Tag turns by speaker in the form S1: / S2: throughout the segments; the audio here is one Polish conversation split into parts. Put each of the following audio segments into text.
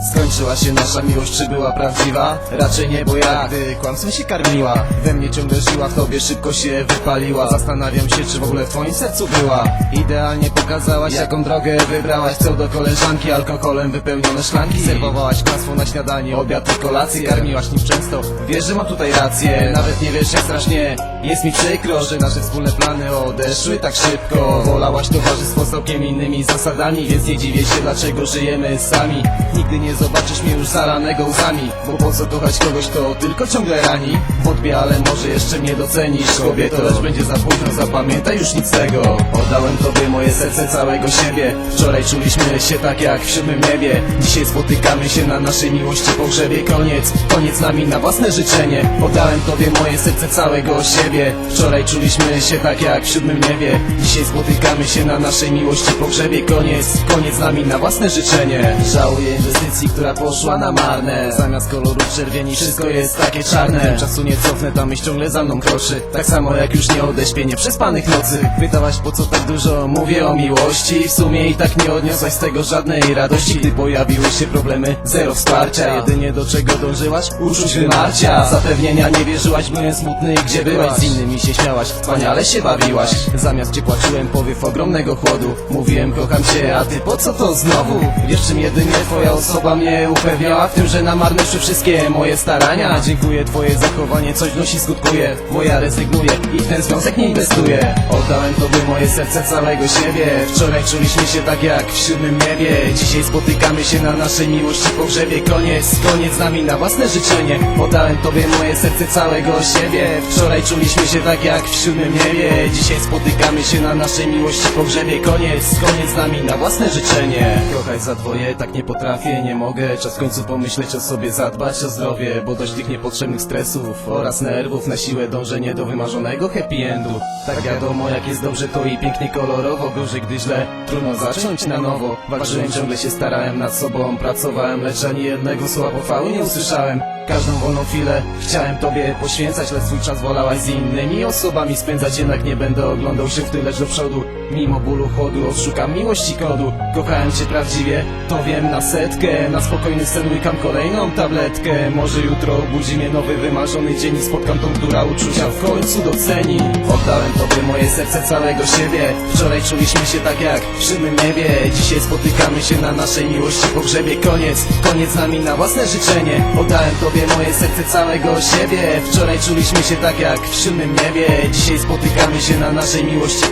S1: Skończyła się nasza miłość, czy była prawdziwa? Raczej nie, bo ja, gdy kłamstwem się karmiła We mnie ciągle żyła, w tobie szybko się wypaliła. Zastanawiam się, czy w ogóle w twoim sercu była. Idealnie pokazałaś, jaką drogę wybrałaś Co do koleżanki, alkoholem wypełnione szklanki. Serwowałaś kłamstwo na śniadanie, obiad i kolację Karmiłaś nim często, wiesz, że mam tutaj rację Nawet nie wiesz, jak strasznie jest mi przykro Że nasze wspólne plany odeszły tak szybko. Wolałaś towarzystwo z całkiem innymi zasadami Więc nie dziwię się, dlaczego żyjemy sami. Nigdy nie zobaczysz mnie już zalanego łzami Bo po co kochać kogoś, kto tylko ciągle rani? Wątpię, ale może jeszcze mnie docenisz. Kobieto, lecz będzie za późno, zapamiętaj już nic tego. Oddałem tobie moje serce, całego siebie. Wczoraj czuliśmy się tak jak w siódmym niebie. Dzisiaj spotykamy się na naszej miłości pogrzebie Koniec, koniec nami na własne życzenie. Oddałem tobie moje serce, całego siebie Wczoraj czuliśmy się tak jak w siódmym niebie. Dzisiaj spotykamy się na naszej miłości pogrzebie Koniec, koniec z nami na własne życzenie. Żałuję inwestycji, która poszła na marne. Zamiast kolorów czerwieni wszystko jest takie czarne. Czasu nie cofnę, ta myśl ciągle za mną kroczy. Tak samo jak już nie odeśpię nieprzespanych nocy. Pytałaś po co tak dużo mówię o miłości? W sumie i tak nie odniosłaś z tego żadnej radości. Gdy pojawiły się problemy, zero wsparcia. Jedynie do czego dążyłaś? Uczuć wymarcia. Zapewnienia nie wierzyłaś, byłem smutny Gdzie byłaś? Z innymi się śmiałaś, wspaniale się bawiłaś. Zamiast cię płaczyłem powiew ogromnego chłodu. Mówiłem kocham cię, a ty po co to znowu? Wiesz czym jedynie twoja osoba mnie upewniała W tym, że na marne szły wszystkie moje starania. Dziękuję, twoje zachowanie coś wnosi, skutkuje. Moja rezygnuje i w ten związek nie inwestuję. Oddałem tobie moje serce, całego siebie. Wczoraj czuliśmy się tak jak w siódmym niebie. Dzisiaj spotykamy się na naszej miłości pogrzebie. Koniec, koniec z nami na własne życzenie. Oddałem tobie moje serce, całego siebie. Wczoraj czuliśmy się tak jak w siódmym niebie. Dzisiaj spotykamy się na naszej miłości pogrzebie. Koniec, koniec z nami na własne życzenie. Kochać za dwoje, tak nie potrafię, nie mogę. Czas w końcu pomyśleć o sobie, zadbać o zdrowie Bo dość tych niepotrzebnych stresów oraz nerwów Na siłę dążenie do wymarzonego happy endu. Tak wiadomo jak jest dobrze to i pięknie kolorowo Gorzej gdy źle, trudno zacząć na nowo. Walczyłem, ciągle się starałem nad sobą. Pracowałem, lecz ani jednego słowa pochwały nie usłyszałem Każdą wolną chwilę. Chciałem tobie poświęcać Lecz swój czas wolałaś z innymi osobami. Spędzać Jednak nie będę oglądał się w tyle do przodu. Mimo bólu chłodu odszukam miłości kodu. Kochałem cię prawdziwie, to wiem na setkę. Na spokojny sen łykam kolejną tabletkę. Może jutro budzi mnie nowy wymarzony dzień I spotkam tą, która uczucia w końcu doceni. Oddałem tobie moje serce, całego siebie. Wczoraj czuliśmy się tak jak w siódmym niebie. Dzisiaj spotykamy się na naszej miłości pogrzebie. Koniec, koniec z nami na własne życzenie. Oddałem tobie moje serce, całego siebie. Wczoraj czuliśmy się tak jak w niebie. Dzisiaj spotykamy się na naszej miłości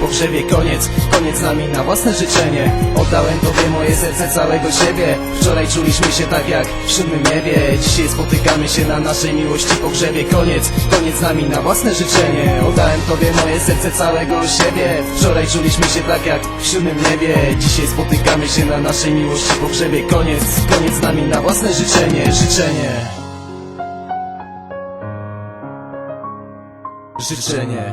S1: Koniec, koniec z nami na własne życzenie. Oddałem tobie moje serce, całego siebie. Wczoraj czuliśmy się tak jak w siódmym niebie. Dzisiaj spotykamy się na naszej miłości pogrzebie. Koniec, koniec z nami na własne życzenie. Oddałem tobie moje serce, całego siebie. Wczoraj czuliśmy się tak jak w siódmym niebie. Dzisiaj spotykamy się na naszej miłości pogrzebie. Koniec, koniec z nami na własne życzenie. Życzenie Życzenie